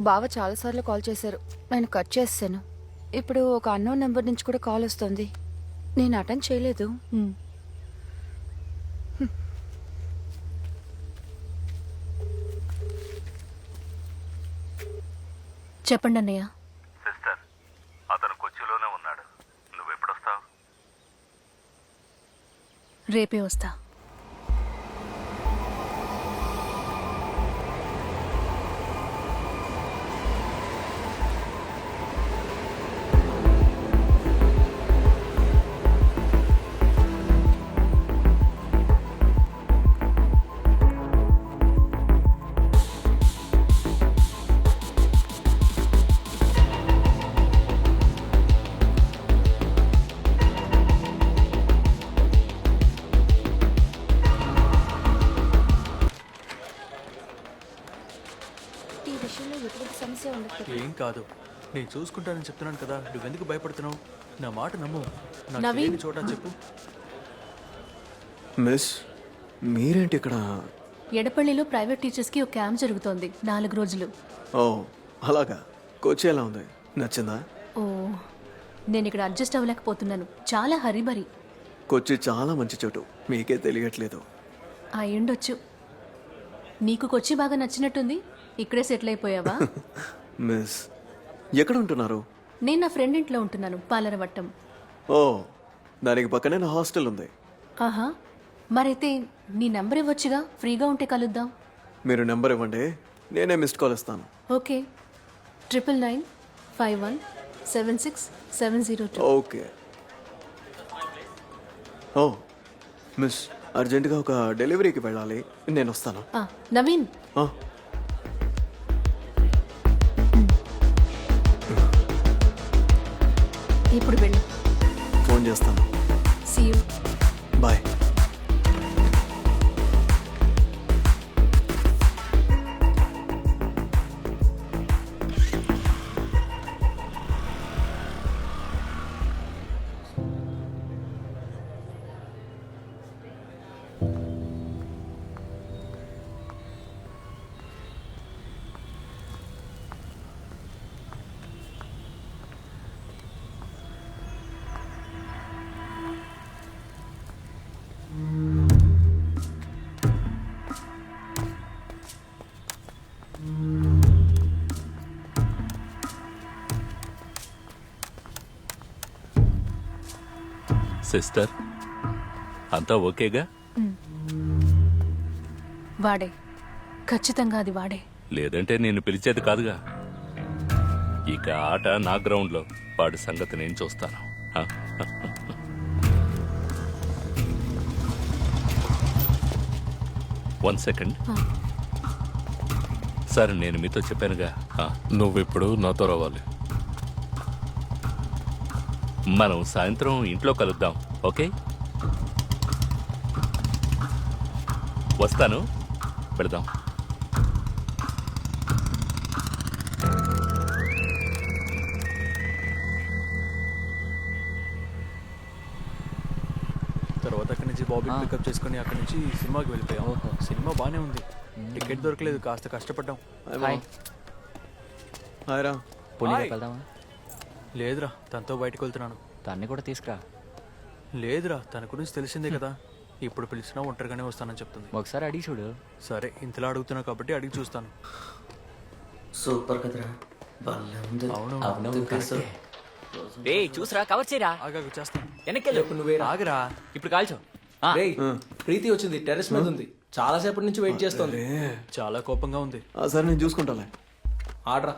బావ చాలాసార్లు కాల్ చేశారు. నేను కట్ చేస్తాను. ఇప్పుడు ఒక అన్నోన్ నెంబర్ నుంచి కూడా కాల్ వస్తుంది. నేను అటెండ్ చేయలేదు. చెప్పండి అన్నయ్య. సిస్టర్ అతను కొచ్చిలోనే ఉన్నాడు. నువ్వు ఎప్పుడొస్తావు? రేపే వస్తా. కాదు. నేను చూసుకుంటానని చెప్తున్నాను కదా నువ్వెందుకు భయపడుతున్నావు? నా మాట నమ్ము. నాకు నవీన్. తెలియని చోట చెప్పు. మిస్ మీరేంటి ఇక్కడ? ఎడపల్లిలో ప్రైవేట్ టీచర్స్కి ఒక క్యాంప్ జరుగుతోంది నాలుగు రోజులు. ఓ అలాగా. కోచి ఎలా ఉంది? నచ్చిందా? ఓ నేను ఇక్కడ అడ్జస్ట్ అవ్వలేకపోతున్నాను. చాలా హరిబరి. కొచ్చి చాలా మంచి చోటు. మీకే తెలియట్లేదు. అయ్యుండొచ్చు. నీకు కొచ్చి బాగా నచ్చినట్టుంది. ఇక్కడే సెటిల్ అయిపోయావా? మిస్. ఎక్కడ ఉంటున్నారు నేను నా ఫ్రెండ్ ఇంట్లో ఉంటున్నాను పాలరవట్టం ఓ దానికి పక్కనే నా హాస్టల్ ఉంది. ఆహా మరైతే నీ నంబర్ ఇవ్వచ్చుగా? ఫ్రీగా ఉంటే కలుద్దాం. మీరు నెంబర్ ఇవ్వండి నేనే మిస్డ్ కాల్ ఇస్తాను. Okay. Triple nine five one seven six seven zero two. Okay. ఓ మిస్ అర్జెంటుగా ఒక డెలివరీకి వెళ్ళాలి. నేను వస్తాను. నవీన్. ఇప్పుడు వెళ్ళు. ఫోన్ చేస్తాను. See you bye. సిస్టర్. అంతా ఓకేగా? వాడే. ఖచ్చితంగా అది వాడే. లేదంటే నేను పిలిచేది కాదుగా. ఇక ఆట నా గ్రౌండ్లో. వాడి సంగతి నేను చూస్తాను? One second. సార్ నేను మీతో చెప్పానుగా. ఆ, నువ్విప్పుడు నాతో రావాలి. మనం సాయంత్రం ఇంట్లో కలుద్దాం ఓకే? వస్తాను. పెడదాం. తర్వాత అక్కడి నుంచి బాబీ పికప్ చేసుకుని అక్కడి నుంచి సినిమాకి వెళ్ళిపోయాం. సినిమా బాగానే ఉంది. టికెట్ దొరకలేదు కాస్త కష్టపడ్డాం. హాయ్. రా. పోనీలోకి వెళ్దామా? లేదురా తనతో బయటకు వెళ్తున్నాను. దాన్ని కూడా తీసుకురా. లేదురా తన గురించి తెలిసిందే కదా. ఇప్పుడు పిలిచినా ఒంటరిగానే వస్తానని చెప్తుంది. ఒకసారి అడిగి చూడు. సరే ఇంతలా అడుగుతున్నా కాబట్టి అడిగి చూస్తాను. సూపర్ కదరా. చూసరా కవర్ చేయరా? ఆగాగు చేస్తాను. వెనక్కి నువ్వే. ఆగరా. ఇప్పుడు కాల్చో. ఆ, రేయ్ ప్రీతి వచ్చింది టెర్రస్ మీద ఉంది. చాలా సేపటి నుంచి వెయిట్ చేస్తోంది. చాలా కోపంగా ఉంది. ఆ, సరే నేను చూసుకుంటాలే. ఆడ్రా.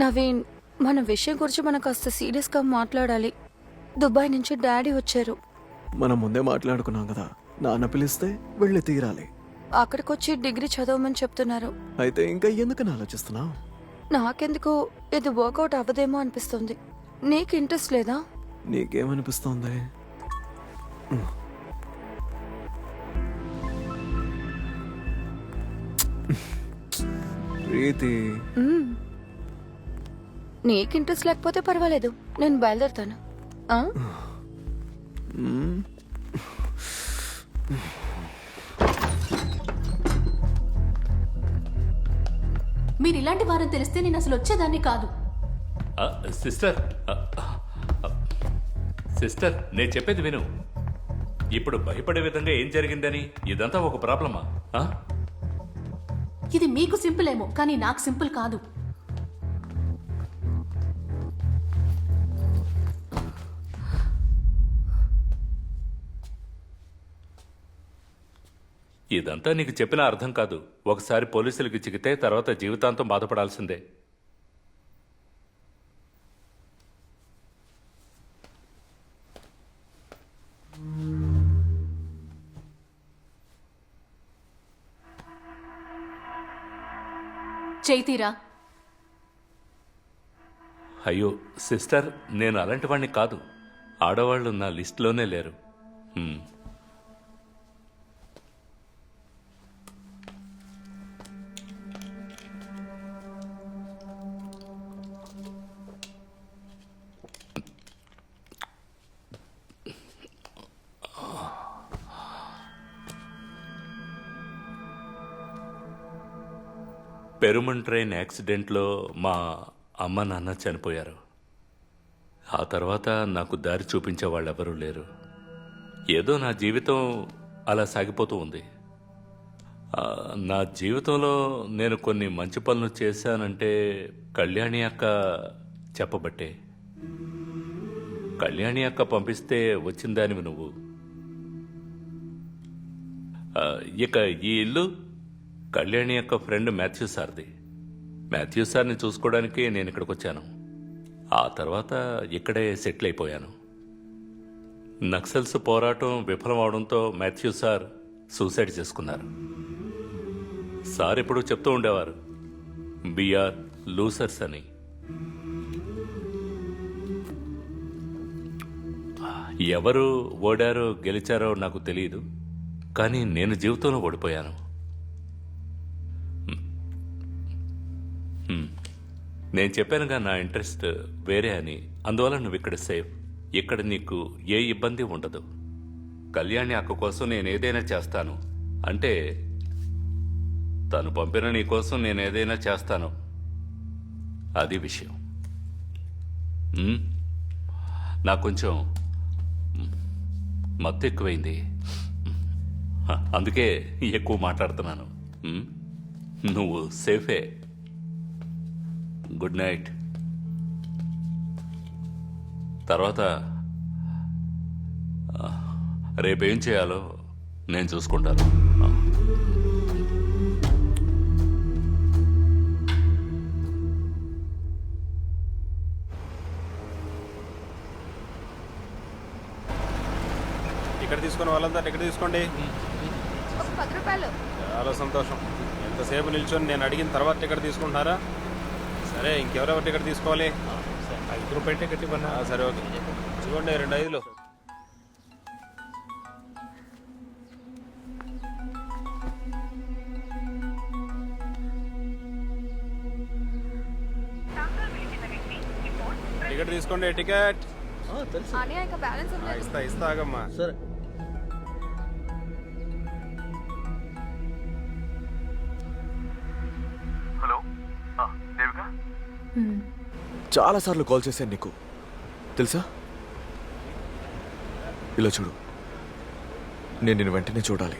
నవీన్ మన విషయం గురించి మనం కాస్త సీరియస్గా మాట్లాడాలి. దుబాయ్ నుంచి డాడీ వచ్చారు. మనం ముందే మాట్లాడుకున్నాం కదా. నాన్న పిలిస్తే వెళ్ళి తీరాలి. అక్కడికి వచ్చి డిగ్రీ చదవమని చెప్తున్నారు. అయితే ఇంకా ఎందుకని ఆలోచిస్తున్నావు? నాకెందుకు ఇది వర్కౌట్ అవ్వదేమో అనిపిస్తుంది. నీకు ఇంట్రెస్ట్ లేదా? నీకేమనిపిస్తోంది? ప్రీతి. నీకు ఇంట్రెస్ట్ లేకపోతే పర్వాలేదు. నేను బయలుదేరుతాను. మీరు ఇలాంటి వారం తెలిస్తే నేను అసలు వచ్చేదాన్ని కాదు. సిస్టర్ సిస్టర్ నేను చెప్పేది విను. ఇప్పుడు భయపడే విధంగా ఏం జరిగిందని ఇదంతా ఒక ప్రాబ్లమా? ఇది మీకు సింపుల్ ఏమో కానీ నాకు సింపుల్ కాదు. ఇదంతా నీకు చెప్పినా అర్థం కాదు. ఒకసారి పోలీసులకు చిక్కితే తర్వాత జీవితాంతం బాధపడాల్సిందే. చేయితీరా అయ్యో సిస్టర్ నేను అలాంటి వాడిని కాదు. ఆడవాళ్ళు నా లిస్ట్లోనే లేరు. పెరుమన్ ట్రైన్ యాక్సిడెంట్లో మా అమ్మ నాన్న చనిపోయారు. ఆ తర్వాత నాకు దారి చూపించే వాళ్ళెవరూ లేరు. ఏదో నా జీవితం అలా సాగిపోతూ ఉంది. నా జీవితంలో నేను కొన్ని మంచి పనులు చేశానంటే కళ్యాణి అక్క చెప్పబట్టే. కళ్యాణి అక్క పంపిస్తే వచ్చిందానివి నువ్వు. ఇక ఈ ఇల్లు కళ్యాణి యొక్క ఫ్రెండ్ మాథ్యూ సార్ది. మాథ్యూ సార్ని చూసుకోవడానికి నేను ఇక్కడికి వచ్చాను ఆ తర్వాత ఇక్కడే సెటిల్ అయిపోయాను. నక్సల్స్ పోరాటం విఫలం అవడంతో మాథ్యూ సార్ సూసైడ్ చేసుకున్నారు. సార్ ఎప్పుడు చెప్తూ ఉండేవారు బిఆర్ లూసర్స్ అని. ఎవరు ఓడారో గెలిచారో నాకు తెలియదు కానీ నేను జీవితంలో ఓడిపోయాను. నేను చెప్పానుగా నా ఇంట్రెస్ట్ వేరే అని అందువల్ల నువ్వు ఇక్కడ సేఫ్ ఇక్కడ నీకు ఏ ఇబ్బంది ఉండదు. కళ్యాణి అక్క కోసం నేను ఏదైనా చేస్తాను. అంటే తను పంపిన నీ కోసం నేను ఏదైనా చేస్తాను. అది విషయం. నాకు కొంచెం మత్తు ఎక్కువైంది. అందుకే ఎక్కువ మాట్లాడుతున్నాను. నువ్వు సేఫే. Good night. తర్వాత రేపేం చేయాలో నేను చూసుకుంటాను. ఇక్కడ తీసుకున్న వాళ్ళంతా ఇక్కడ తీసుకోండి. ఒక పది రూపాయలు. చాలా సంతోషం. ఎంతసేపు నిల్చొని నేను అడిగిన తర్వాత టికెట్ తీసుకుంటున్నారా? సరే ఇంకెవరెవరు టికెట్ తీసుకోవాలి. ఐదు రూపాయలు టికెట్ ఇవ్వన్నా సరే ఓకే. చూడండి రెండు ఐదులు. టికెట్ తీసుకోండి టికెట్. ఆ, ఇస్తా ఇస్తా ఆగమ్మా. సరే. చాలాసార్లు కాల్ చేశాను నీకు. తెలుసా? ఇలా చూడు. నేను నేను వెంటనే చూడాలి.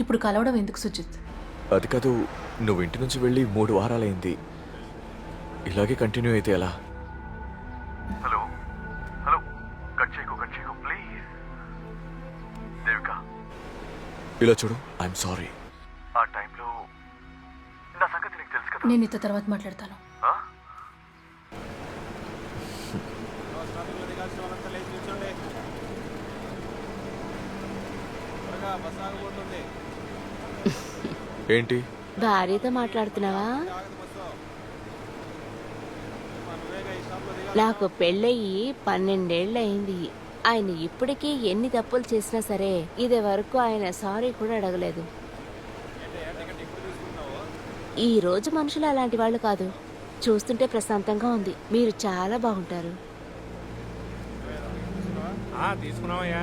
ఇప్పుడు కలవడం ఎందుకు సుజిత్? అది కాదు నువ్వు ఇంటి నుంచి వెళ్ళి మూడు వారాలైంది. ఇలాగే కంటిన్యూ అయితే ఎలా? హలో. హలో. కట్ చేయకు కట్ చేయకు ప్లీజ్. దేవిక. ఇలా చూడు ఐఎమ్ సారీ ఆ టైంలో నా సంగతి నీకు తెలుసు కదా? నేను ఇత తర్వాత మాట్లాడతాను. ఏంటి? భార్యతో మాట్లాడుతున్నావా? నాకు పెళ్ళయి పన్నెండేళ్ళు అయింది ఆయన ఇప్పటికీ ఎన్ని తప్పులు చేసినా సరే ఇది వరకు ఆయన సారీ కూడా అడగలేదు. ఈ రోజు మనుషులు అలాంటి వాళ్ళు కాదు. చూస్తుంటే ప్రశాంతంగా ఉంది. మీరు చాలా బాగుంటారు. తీసుకున్నావయ్యా.